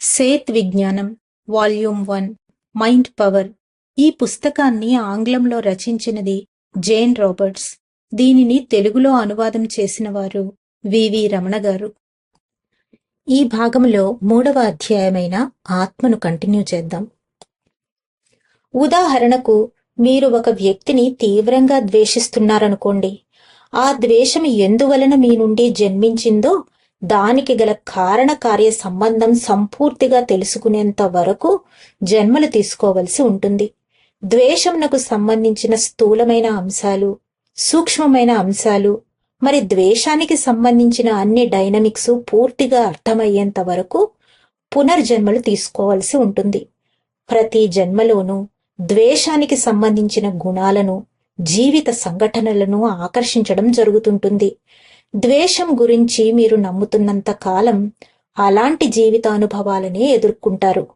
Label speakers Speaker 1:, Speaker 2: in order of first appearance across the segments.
Speaker 1: Seth విజ్ఞానం volume one mind power. ఈ పుస్తకాన్ని ఆంగ్లంలో రచించినది జేన్ రాబర్ట్స్. దీనిని తెలుగులో అనువాదం చేసిన వారు వివి రమణ గారు. ఈ భాగంలో మూడవ అధ్యాయమైన ఆత్మను కంటిన్యూ చేద్దాం. ఉదాహరణకు మీరు ఒక వ్యక్తిని తీవ్రంగా ద్వేషిస్తున్నారనుకోండి. ఆ ద్వేషం ఎందువలన మీ నుండి జన్మించిందో దానికి గల కారణ కార్య సంబంధం సంపూర్తిగా తెలుసుకునేంత వరకు జన్మలు తీసుకోవలసి ఉంటుంది. ద్వేషంనకు సంబంధించిన స్థూలమైన అంశాలు సూక్ష్మమైన అంశాలు మరి ద్వేషానికి సంబంధించిన అన్ని డైనమిక్స్ పూర్తిగా అర్థమయ్యేంత వరకు పునర్జన్మలు తీసుకోవాల్సి ఉంటుంది. ప్రతి జన్మలోనూ ద్వేషానికి సంబంధించిన గుణాలను జీవిత సంఘటనలను ఆకర్షించడం జరుగుతుంటుంది. ద్వేషం గురించి మీరు నమ్ముతున్నంత కాలం అలాంటి జీవితానుభవాలనే ఎదుర్కొంటారు.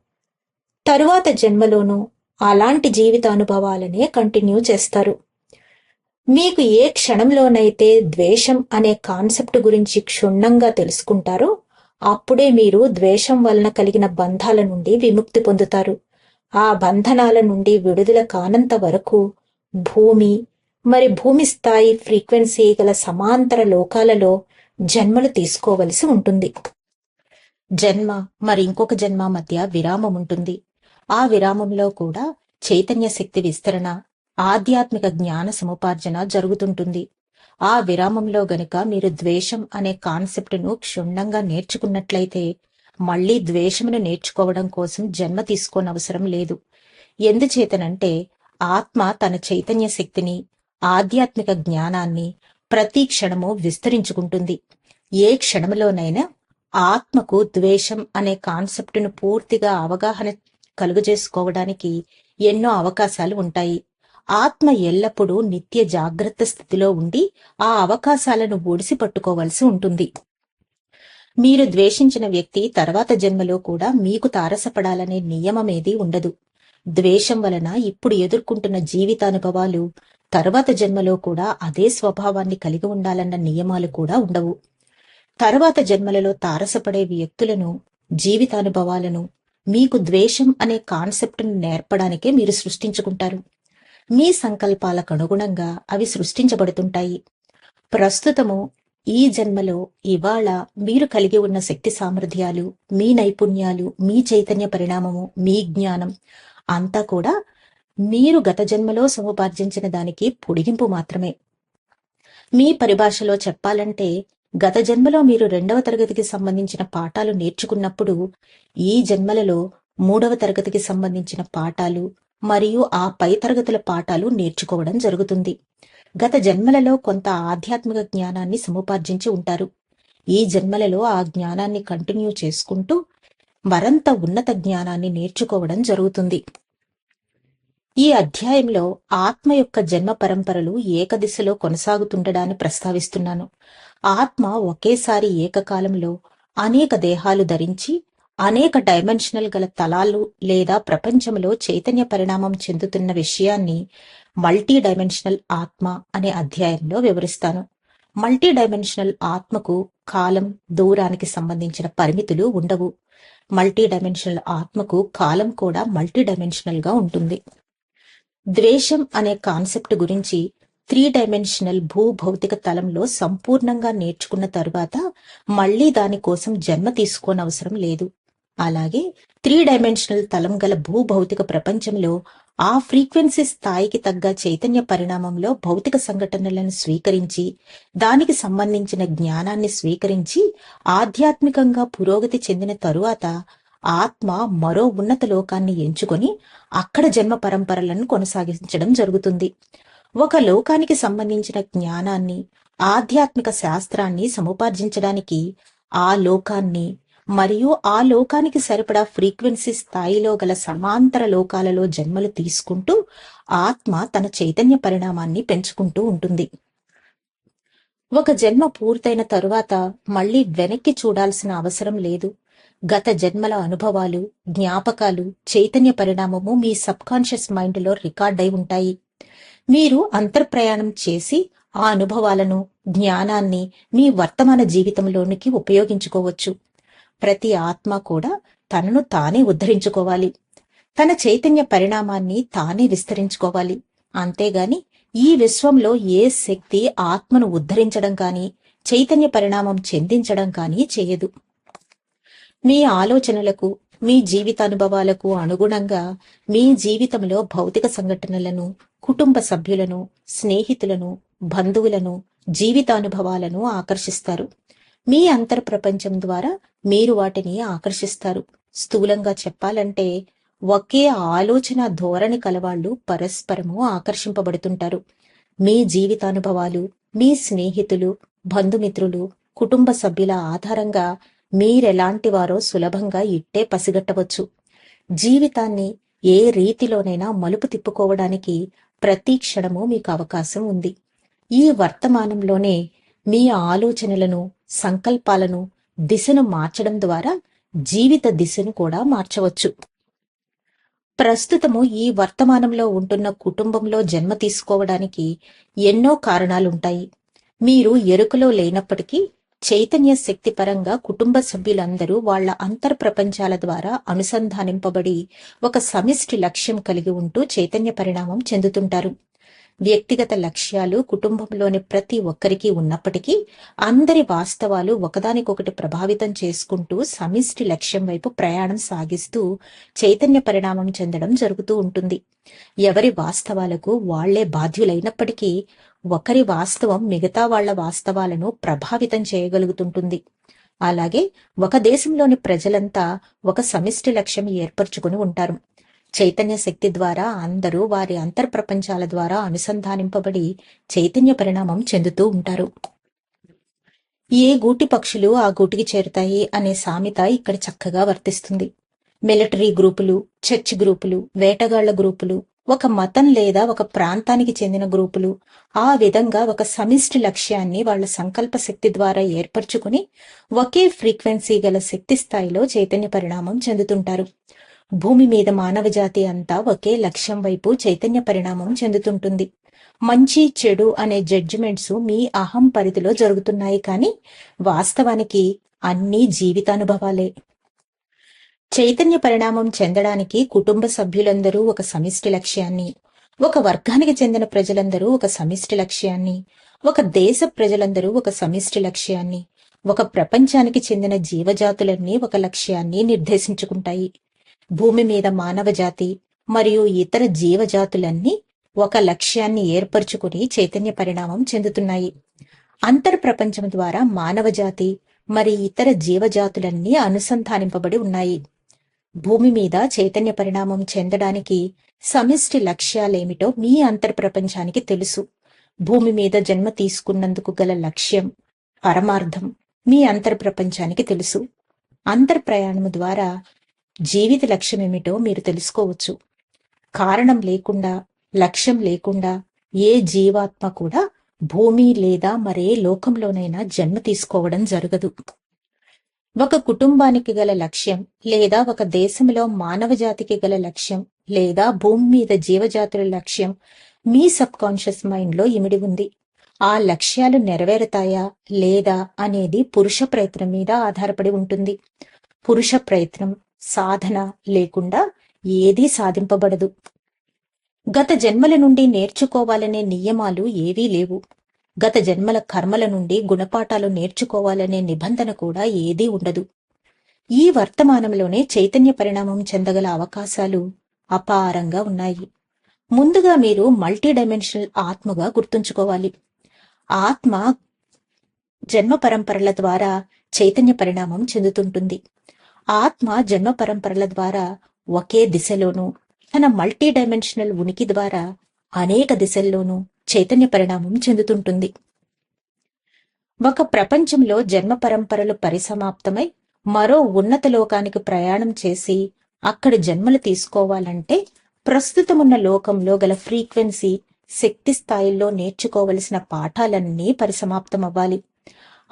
Speaker 1: తరువాత జన్మలోనూ అలాంటి జీవితానుభవాలనే కంటిన్యూ చేస్తారు. మీకు ఏ క్షణంలోనైతే ద్వేషం అనే కాన్సెప్ట్ గురించి క్షుణ్ణంగా తెలుసుకుంటారో అప్పుడే మీరు ద్వేషం వలన కలిగిన బంధాల నుండి విముక్తి పొందుతారు. ఆ బంధనాల నుండి విడుదల కానంత వరకు భూమి మరి భూమి స్థాయి ఫ్రీక్వెన్సీ గల సమాంతర లోకాలలో జన్మలు తీసుకోవలసి ఉంటుంది. జన్మ మరి ఇంకొక జన్మ మధ్య విరామం ఉంటుంది. ఆ విరామంలో కూడా చైతన్య శక్తి విస్తరణ ఆధ్యాత్మిక జ్ఞాన సముపార్జన జరుగుతుంటుంది. ఆ విరామంలో గనుక మీరు ద్వేషం అనే కాన్సెప్ట్ను క్షుణ్ణంగా నేర్చుకున్నట్లయితే మళ్ళీ ద్వేషమును నేర్చుకోవడం కోసం జన్మ తీసుకోనవసరం లేదు. ఎందుచేతనంటే ఆత్మ తన చైతన్య శక్తిని ఆధ్యాత్మిక జ్ఞానాన్ని ప్రతి క్షణము విస్తరించుకుంటుంది. ఏ క్షణంలోనైనా ఆత్మకు ద్వేషం అనే కాన్సెప్టును పూర్తిగా అవగాహన కలుగజేసుకోవడానికి ఎన్నో అవకాశాలు ఉంటాయి. ఆత్మ ఎల్లప్పుడూ నిత్య జాగ్రత్త స్థితిలో ఉండి ఆ అవకాశాలను ఒడిసి పట్టుకోవలసి ఉంటుంది. మీరు ద్వేషించిన వ్యక్తి తర్వాత జన్మలో కూడా మీకు తారసపడాలనే నియమమేది ఉండదు. ద్వేషం వలన ఇప్పుడు ఎదుర్కొంటున్న జీవితానుభవాలు తర్వాత జన్మలో కూడా అదే స్వభావాన్ని కలిగి ఉండాలన్న నియమాలు కూడా ఉండవు. తర్వాత జన్మలలో తారసపడే వ్యక్తులను జీవితానుభవాలను మీకు ద్వేషం అనే కాన్సెప్ట్ను నేర్పడానికే మీరు సృష్టించుకుంటారు. మీ సంకల్పాలకు అనుగుణంగా అవి సృష్టించబడుతుంటాయి. ప్రస్తుతము ఈ జన్మలో ఇవాళ మీరు కలిగి ఉన్న శక్తి సామర్థ్యాలు మీ నైపుణ్యాలు మీ చైతన్య పరిణామము మీ జ్ఞానం అంతా కూడా మీరు గత జన్మలో సముపార్జించిన దానికి పొడిగింపు మాత్రమే. మీ పరిభాషలో చెప్పాలంటే గత జన్మలో మీరు రెండవ తరగతికి సంబంధించిన పాఠాలు నేర్చుకున్నప్పుడు ఈ జన్మలలో మూడవ తరగతికి సంబంధించిన పాఠాలు మరియు ఆ పై తరగతుల పాఠాలు నేర్చుకోవడం జరుగుతుంది. గత జన్మలలో కొంత ఆధ్యాత్మిక జ్ఞానాన్ని సముపార్జించి ఉంటారు. ఈ జన్మలలో ఆ జ్ఞానాన్ని కంటిన్యూ చేసుకుంటూ మరంత ఉన్నత జ్ఞానాన్ని నేర్చుకోవడం జరుగుతుంది. ఈ అధ్యాయంలో ఆత్మ యొక్క జన్మ పరంపరలు ఏకదిశలో కొనసాగుతుండడాన్ని ప్రస్తావిస్తున్నాను. ఆత్మ ఒకేసారి ఏకకాలంలో అనేక దేహాలు ధరించి అనేక డైమెన్షనల్ గల తలాలు లేదా ప్రపంచంలో చైతన్య పరిణామం చెందుతున్న విషయాన్ని మల్టీ డైమెన్షనల్ ఆత్మ అనే అధ్యాయంలో వివరిస్తాను. మల్టీ డైమెన్షనల్ ఆత్మకు కాలం దూరానికి సంబంధించిన పరిమితులు ఉండవు. మల్టీ డైమెన్షనల్ ఆత్మకు కాలం కూడా మల్టీ డైమెన్షనల్గా ఉంటుంది. ద్వేషం అనే కాన్సెప్ట్ గురించి త్రీ డైమెన్షనల్ భూ భౌతిక తలంలో సంపూర్ణంగా నేర్చుకున్న తరువాత మళ్ళీ దానికోసం జన్మ తీసుకోనవసరం లేదు. అలాగే త్రీ డైమెన్షనల్ తలం గల భూ భౌతిక ప్రపంచంలో ఆ ఫ్రీక్వెన్సీ స్థాయికి తగ్గ చైతన్య పరిణామంలో భౌతిక సంఘటనలను స్వీకరించి దానికి సంబంధించిన జ్ఞానాన్ని స్వీకరించి ఆధ్యాత్మికంగా పురోగతి చెందిన తరువాత ఆత్మ మరో ఉన్నత లోకాన్ని ఎంచుకొని అక్కడ జన్మ పరంపరలను కొనసాగించడం జరుగుతుంది. ఒక లోకానికి సంబంధించిన జ్ఞానాన్ని ఆధ్యాత్మిక శాస్త్రాన్ని సముపార్జించడానికి ఆ లోకాన్ని మరియు ఆ లోకానికి సరిపడా ఫ్రీక్వెన్సీ స్థాయిలో గల సమాంతర లోకాలలో జన్మలు తీసుకుంటూ ఆత్మ తన చైతన్య పరిణామాన్ని పెంచుకుంటూ ఉంటుంది. ఒక జన్మ పూర్తయిన తరువాత మళ్ళీ వెనక్కి చూడాల్సిన అవసరం లేదు. గత జన్మల అనుభవాలు జ్ఞాపకాలు చైతన్య పరిణామము మీ సబ్కాన్షియస్ మైండ్లో రికార్డ్ అయి ఉంటాయి. మీరు అంతర్ప్రయాణం చేసి ఆ అనుభవాలను జ్ఞానాన్ని మీ వర్తమాన జీవితంలోనికి ఉపయోగించుకోవచ్చు. ప్రతి ఆత్మ కూడా తనను తానే ఉద్ధరించుకోవాలి. తన చైతన్య పరిణామాన్ని తానే విస్తరించుకోవాలి. అంతేగాని ఈ విశ్వంలో ఏ శక్తి ఆత్మను ఉద్ధరించడం కానీ చైతన్య పరిణామం చెందించడం కానీ చేయదు. మీ ఆలోచనలకు మీ జీవితానుభవాలకు అనుగుణంగా మీ జీవితంలో భౌతిక సంఘటనలను కుటుంబ సభ్యులను స్నేహితులను బంధువులను జీవితానుభవాలను ఆకర్షిస్తారు. మీ అంతర్ప్రపంచం ద్వారా మీరు వాటిని ఆకర్షిస్తారు. స్థూలంగా చెప్పాలంటే ఒకే ఆలోచన ధోరణి కలవాళ్ళు పరస్పరము ఆకర్షింపబడుతుంటారు. మీ జీవితానుభవాలు మీ స్నేహితులు బంధుమిత్రులు కుటుంబ సభ్యుల ఆధారంగా మీరెలాంటివారో సులభంగా ఇట్టే పసిగట్టవచ్చు. జీవితాన్ని ఏ రీతిలోనైనా మలుపు తిప్పుకోవడానికి ప్రతి క్షణము మీకు అవకాశం ఉంది. ఈ వర్తమానంలోనే మీ ఆలోచనలను సంకల్పాలను దిశను మార్చడం ద్వారా జీవిత దిశను కూడా మార్చవచ్చు. ప్రస్తుతము ఈ వర్తమానంలో ఉంటున్న కుటుంబంలో జన్మ తీసుకోవడానికి ఎన్నో కారణాలుంటాయి. మీరు ఎరుకలో లేనప్పటికీ చైతన్య శక్తి పరంగా కుటుంబ సభ్యులందరూ వాళ్ళ అంతర్ ప్రపంచాల ద్వారా అనుసంధానింపబడి ఒక సమిష్టి లక్ష్యం కలిగి ఉంటూ చైతన్య పరిణామం చెందుతుంటారు. వ్యక్తిగత లక్ష్యాలు కుటుంబంలోని ప్రతి ఒక్కరికి ఉన్నప్పటికీ అందరి వాస్తవాలు ఒకదానికొకటి ప్రభావితం చేసుకుంటూ సమిష్టి లక్ష్యం వైపు ప్రయాణం సాగిస్తూ చైతన్య పరిణామం చెందడం జరుగుతూ ఉంటుంది. ఎవరి వాస్తవాలకు వాళ్ళే బాధ్యులైనప్పటికీ ఒకరి వాస్తవం మిగతా వాళ్ళ వాస్తవాలను ప్రభావితం చేయగలుగుతుంటుంది. అలాగే ఒక దేశంలోని ప్రజలంతా ఒక సమిష్టి లక్ష్యం ఏర్పరచుకుని ఉంటారు. చైతన్య శక్తి ద్వారా అందరూ వారి అంతర్ప్రపంచాల ద్వారా అనుసంధానింపబడి చైతన్య పరిణామం చెందుతూ ఉంటారు. ఏ గూటి పక్షులు ఆ గూటికి చేరుతాయి అనే సామెత ఇక్కడ చక్కగా వర్తిస్తుంది. మిలిటరీ గ్రూపులు చర్చ్ గ్రూపులు వేటగాళ్ళ గ్రూపులు ఒక మతం లేదా ఒక ప్రాంతానికి చెందిన గ్రూపులు ఆ విధంగా ఒక సమిష్టి లక్ష్యాన్ని వాళ్ళ సంకల్ప శక్తి ద్వారా ఏర్పరచుకుని ఒకే ఫ్రీక్వెన్సీ గల శక్తి స్థాయిలో చైతన్య పరిణామం చెందుతుంటారు. భూమి మీద మానవ జాతి అంతా ఒకే లక్ష్యం వైపు చైతన్య పరిణామం చెందుతుంటుంది. మంచి చెడు అనే జడ్జిమెంట్స్ మీ అహం పరిధిలో జరుగుతున్నాయి కానీ వాస్తవానికి అన్నీ జీవితానుభవాలే. చైతన్య పరిణామం చెందడానికి కుటుంబ సభ్యులందరూ ఒక సమిష్టి లక్ష్యాన్ని ఒక వర్గానికి చెందిన ప్రజలందరూ ఒక సమిష్టి లక్ష్యాన్ని ఒక దేశ ప్రజలందరూ ఒక సమిష్టి లక్ష్యాన్ని ఒక ప్రపంచానికి చెందిన జీవజాతులన్నీ ఒక లక్ష్యాన్ని నిర్దేశించుకుంటాయి. భూమి మీద మానవ జాతి మరియు ఇతర జీవజాతులన్నీ ఒక లక్ష్యాన్ని ఏర్పరచుకుని చైతన్య పరిణామం చెందుతున్నాయి. అంతర్ ప్రపంచం ద్వారా మానవ జాతి మరి ఇతర జీవజాతులన్నీ అనుసంధానింపబడి ఉన్నాయి. భూమి మీద చైతన్య పరిణామం చెందడానికి సమిష్టి లక్ష్యాలేమిటో మీ అంతర్ ప్రపంచానికి తెలుసు. భూమి మీద జన్మ తీసుకున్నందుకు గల లక్ష్యం పరమార్థం మీ అంతర్ ప్రపంచానికి తెలుసు. అంతర్ ప్రయాణము ద్వారా జీవిత లక్ష్యం ఏమిటో మీరు తెలుసుకోవచ్చు. కారణం లేకుండా లక్ష్యం లేకుండా ఏ జీవాత్మ కూడా భూమి లేదా మరే లోకంలోనైనా జన్మ తీసుకోవడం జరగదు. ఒక కుటుంబానికి గల లక్ష్యం లేదా ఒక దేశంలో మానవ జాతికి గల లక్ష్యం లేదా భూమి మీద జీవజాతుల లక్ష్యం మీ సబ్ కాన్షియస్ మైండ్లో ఇమిడి ఉంది. ఆ లక్ష్యాలు నెరవేరుతాయా లేదా అనేది పురుష ప్రయత్నం మీద ఆధారపడి ఉంటుంది. పురుష ప్రయత్నం సాధన లేకుండా ఏదీ సాధింపబడదు. గత జన్మల నుండి నేర్చుకోవాలనే నియమాలు ఏవీ లేవు. గత జన్మల కర్మల నుండి గుణపాఠాలు నేర్చుకోవాలనే నిబంధన కూడా ఏదీ ఉండదు. ఈ వర్తమానంలోనే చైతన్య పరిణామం చెందగల అవకాశాలు అపారంగా ఉన్నాయి. ముందుగా మీరు మల్టీ డైమెన్షనల్ ఆత్మగా గుర్తుంచుకోవాలి. ఆత్మ జన్మ పరంపరల ద్వారా చైతన్య పరిణామం చెందుతుంటుంది. ఆత్మ జన్మ పరంపరల ద్వారా ఒకే దిశలోనూ తన మల్టీ డైమెన్షనల్ ఉనికి ద్వారా అనేక దిశల్లోనూ చైతన్య పరిణామం చెందుతుంటుంది. ఒక ప్రపంచంలో జన్మ పరంపరలు పరిసమాప్తమై మరో ఉన్నత లోకానికి ప్రయాణం చేసి అక్కడ జన్మలు తీసుకోవాలంటే ప్రస్తుతమున్న లోకంలో గల ఫ్రీక్వెన్సీ శక్తి స్థాయిల్లో నేర్చుకోవలసిన పాఠాలన్నీ పరిసమాప్తమవ్వాలి.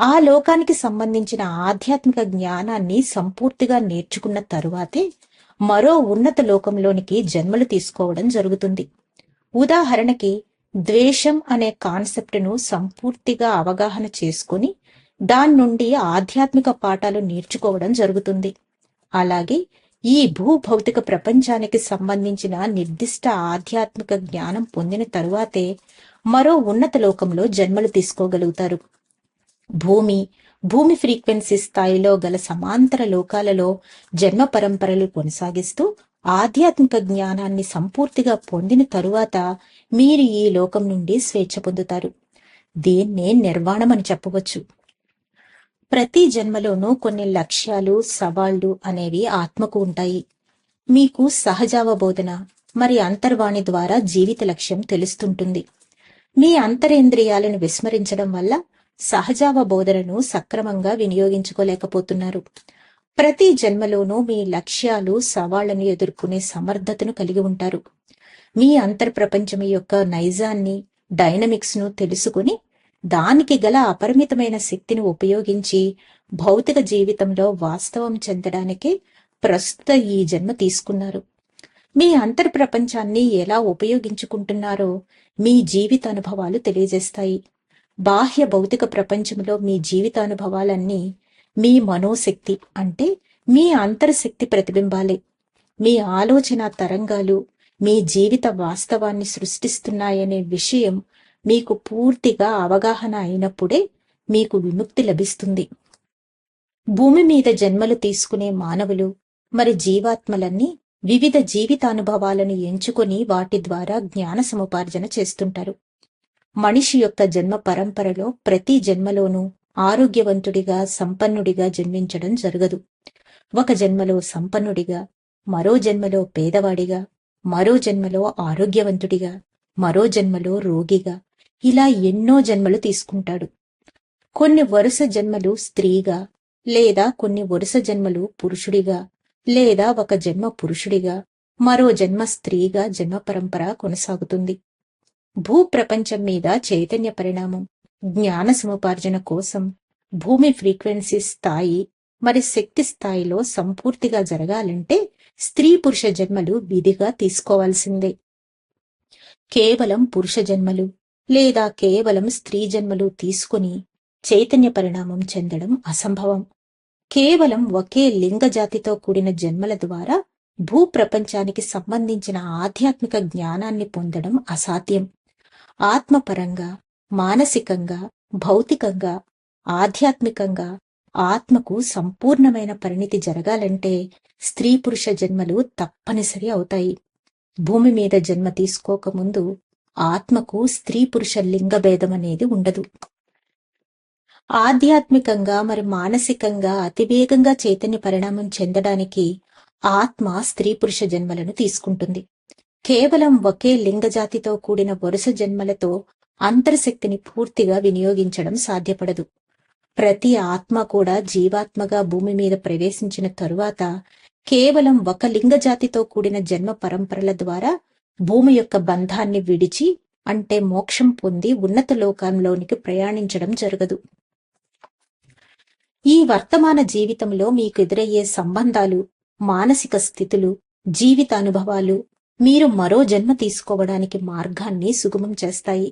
Speaker 1: ఆ లోకానికి సంబంధించిన ఆధ్యాత్మిక జ్ఞానాన్ని సంపూర్తిగా నేర్చుకున్న తరువాతే మరో ఉన్నత లోకంలోనికి జన్మలు తీసుకోవడం జరుగుతుంది. ఉదాహరణకి ద్వేషం అనే కాన్సెప్ట్ను సంపూర్తిగా అవగాహన చేసుకుని దాని నుండి ఆధ్యాత్మిక పాఠాలు నేర్చుకోవడం జరుగుతుంది. అలాగే ఈ భూభౌతిక ప్రపంచానికి సంబంధించిన నిర్దిష్ట ఆధ్యాత్మిక జ్ఞానం పొందిన తరువాతే మరో ఉన్నత లోకంలో జన్మలు తీసుకోగలుగుతారు. భూమి భూమి ఫ్రీక్వెన్సీ స్థాయిలో గల సమాంతర లోకాలలో జన్మ పరంపరలు కొనసాగిస్తూ ఆధ్యాత్మిక జ్ఞానాన్ని సంపూర్తిగా పొందిన తరువాత మీరు ఈ లోకం నుండి స్వేచ్ఛ పొందుతారు. దీన్నే నిర్వాణం అని చెప్పవచ్చు. ప్రతి జన్మలోనూ కొన్ని లక్ష్యాలు సవాళ్ళు అనేవి ఆత్మకు ఉంటాయి. మీకు సహజావబోధన మరి అంతర్వాణి ద్వారా జీవిత లక్ష్యం తెలుస్తుంటుంది. మీ అంతరేంద్రియాలను విస్మరించడం వల్ల సహజావబోధనను సక్రమంగా వినియోగించుకోలేకపోతున్నారు. ప్రతి జన్మలోనూ మీ లక్ష్యాలు సవాళ్ళను ఎదుర్కొనే సమర్థతను కలిగి ఉంటారు. మీ అంతర్ప్రపంచం యొక్క నైజాన్ని డైనమిక్స్ను తెలుసుకుని దానికి గల అపరిమితమైన శక్తిని ఉపయోగించి భౌతిక జీవితంలో వాస్తవం చెందడానికి ప్రస్తుత ఈ జన్మ తీసుకున్నారు. మీ అంతర్ప్రపంచాన్ని ఎలా ఉపయోగించుకుంటున్నారో మీ జీవిత అనుభవాలు తెలియజేస్తాయి. బాహ్య భౌతిక ప్రపంచంలో మీ జీవితానుభవాలన్నీ మీ మనోశక్తి అంటే మీ అంతర్శక్తి ప్రతిబింబాలే. మీ ఆలోచన తరంగాలు మీ జీవిత వాస్తవాన్ని సృష్టిస్తున్నాయనే విషయం మీకు పూర్తిగా అవగాహన అయినప్పుడే మీకు విముక్తి లభిస్తుంది. భూమి మీద జన్మలు తీసుకునే మానవులు మరి జీవాత్మలన్నీ వివిధ జీవితానుభవాలను ఎంచుకొని వాటి ద్వారా జ్ఞాన సముపార్జన చేస్తుంటారు. మనిషి యొక్క జన్మ పరంపరలో ప్రతి జన్మలోనూ ఆరోగ్యవంతుడిగా సంపన్నుడిగా జన్మించడం జరగదు. ఒక జన్మలో సంపన్నుడిగా మరో జన్మలో పేదవాడిగా మరో జన్మలో ఆరోగ్యవంతుడిగా మరో జన్మలో రోగిగా ఇలా ఎన్నో జన్మలు తీసుకుంటాడు. కొన్ని వరుస జన్మలు స్త్రీగా లేదా కొన్ని వరుస జన్మలు పురుషుడిగా లేదా ఒక జన్మ పురుషుడిగా మరో జన్మ స్త్రీగా జన్మ పరంపర కొనసాగుతుంది. భూ ప్రపంచం మీద చైతన్య పరిణామం. జ్ఞాన సముపార్జన కోసం భూమి ఫ్రీక్వెన్సీ స్థాయి మరి శక్తి స్థాయిలో సంపూర్తిగా జరగాలంటే స్త్రీ పురుష జన్మలు విధిగా తీసుకోవాల్సిందే. కేవలం పురుష జన్మలు లేదా కేవలం స్త్రీ జన్మలు తీసుకుని చైతన్య పరిణామం చెందడం అసంభవం. కేవలం ఒకే లింగ జాతితో కూడిన జన్మల ద్వారా భూ ప్రపంచానికి సంబంధించిన ఆధ్యాత్మిక జ్ఞానాన్ని పొందడం అసాధ్యం. ఆత్మపరంగా మానసికంగా భౌతికంగా ఆధ్యాత్మికంగా ఆత్మకు సంపూర్ణమైన పరిణితి జరగాలంటే స్త్రీ పురుష జన్మలు తప్పనిసరి అవుతాయి. భూమి మీద జన్మ తీసుకోకముందు ఆత్మకు స్త్రీ పురుష లింగ భేదం అనేది ఉండదు. ఆధ్యాత్మికంగా మరి మానసికంగా అతివేగంగా చైతన్య పరిణామం చెందడానికి ఆత్మ స్త్రీ పురుష జన్మలను తీసుకుంటుంది. కేవలం ఒకే లింగ జాతితో కూడిన వరుస జన్మలతో అంతర్శక్తిని పూర్తిగా వినియోగించడం సాధ్యపడదు. ప్రతి ఆత్మ కూడా జీవాత్మగా భూమి మీద ప్రవేశించిన తరువాత కేవలం ఒక లింగ జాతితో కూడిన జన్మ పరంపరల ద్వారా భూమి యొక్క బంధాన్ని విడిచి అంటే మోక్షం పొంది ఉన్నత లోకంలోనికి ప్రయాణించడం జరగదు. ఈ వర్తమాన జీవితంలో మీకు ఎదురయ్యే సంబంధాలు మానసిక స్థితులు జీవిత అనుభవాలు మీరు మరో జన్మ తీసుకోవడానికి మార్గాన్ని సుగమం చేస్తాయి.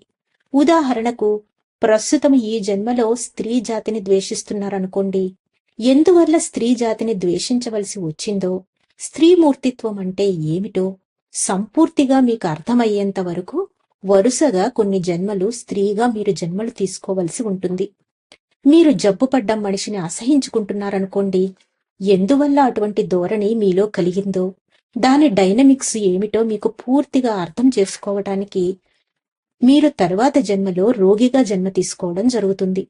Speaker 1: ఉదాహరణకు ప్రస్తుతం ఈ జన్మలో స్త్రీ జాతిని ద్వేషిస్తున్నారనుకోండి. ఎందువల్ల స్త్రీ జాతిని ద్వేషించవలసి వచ్చిందో స్త్రీ మూర్తిత్వం అంటే ఏమిటో సంపూర్తిగా మీకు అర్థమయ్యేంత వరకు వరుసగా కొన్ని జన్మలు స్త్రీగా మీరు జన్మలు తీసుకోవలసి ఉంటుంది. మీరు జబ్బుపడ్డ మనిషిని అసహించుకుంటున్నారనుకోండి ఎందువల్ల అటువంటి ధోరణి మీలో కలిగిందో దాని డైనమిక్స్ ఏమిటో మీకు పూర్తిగా అర్థం చేసుకోవటానికి మీరు తర్వాత జన్మలో రోగిగా జన్మ తీసుకోవడం జరుగుతుంది.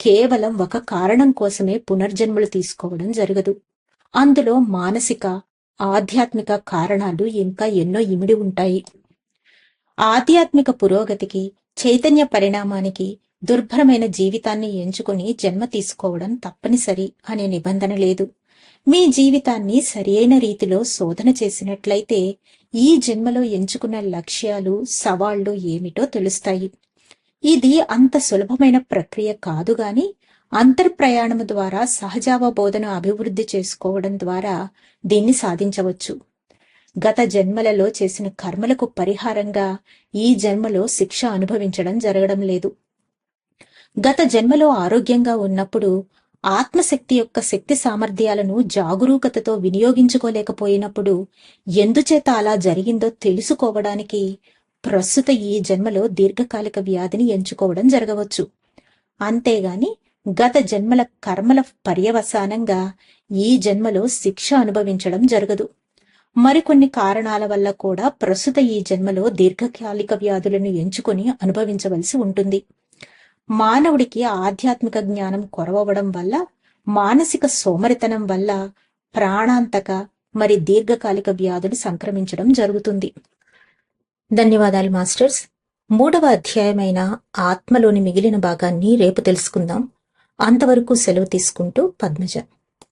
Speaker 1: కేవలం ఒక కారణం కోసమే పునర్జన్మలు తీసుకోవడం జరగదు. అందులో మానసిక ఆధ్యాత్మిక కారణాలు ఇంకా ఎన్నో ఇమిడి ఉంటాయి. ఆధ్యాత్మిక పురోగతికి చైతన్య పరిణామానికి దుర్భరమైన జీవితాన్ని ఎంచుకుని జన్మ తీసుకోవడం తప్పనిసరి అనే నిబంధన లేదు. మీ జీవితాన్ని సరియైన రీతిలో శోధన చేసినట్లయితే ఈ జన్మలో ఎంచుకున్న లక్ష్యాలు సవాళ్ళు ఏమిటో తెలుస్తాయి. ఇది అంత సులభమైన ప్రక్రియ కాదు గాని అంతర్ప్రయాణము ద్వారా సహజావబోధన అభివృద్ధి చేసుకోవడం ద్వారా దీన్ని సాధించవచ్చు. గత జన్మలలో చేసిన కర్మలకు పరిహారంగా ఈ జన్మలో శిక్ష అనుభవించడం జరగడం లేదు. గత జన్మలో ఆరోగ్యంగా ఉన్నప్పుడు ఆత్మశక్తి యొక్క శక్తి సామర్థ్యాలను జాగరూకతతో వినియోగించుకోలేకపోయినప్పుడు ఎందుచేత అలా జరిగిందో తెలుసుకోవడానికి ప్రస్తుత ఈ జన్మలో దీర్ఘకాలిక వ్యాధిని ఎంచుకోవడం జరగవచ్చు. అంతేగాని గత జన్మల కర్మల పర్యవసానంగా ఈ జన్మలో శిక్ష అనుభవించడం జరగదు. మరికొన్ని కారణాల వల్ల కూడా ప్రస్తుత ఈ జన్మలో దీర్ఘకాలిక వ్యాధులను ఎంచుకొని అనుభవించవలసి ఉంటుంది. మానవుడికి ఆధ్యాత్మిక జ్ఞానం కొరవడం వల్ల మానసిక సోమరితనం వల్ల ప్రాణాంతక మరి దీర్ఘకాలిక వ్యాధులు సంక్రమించడం జరుగుతుంది. ధన్యవాదాలు మాస్టర్స్. మూడవ అధ్యాయమైన ఆత్మలోని మిగిలిన భాగాన్ని రేపు తెలుసుకుందాం. అంతవరకు సెలవు తీసుకుంటూ పద్మజ.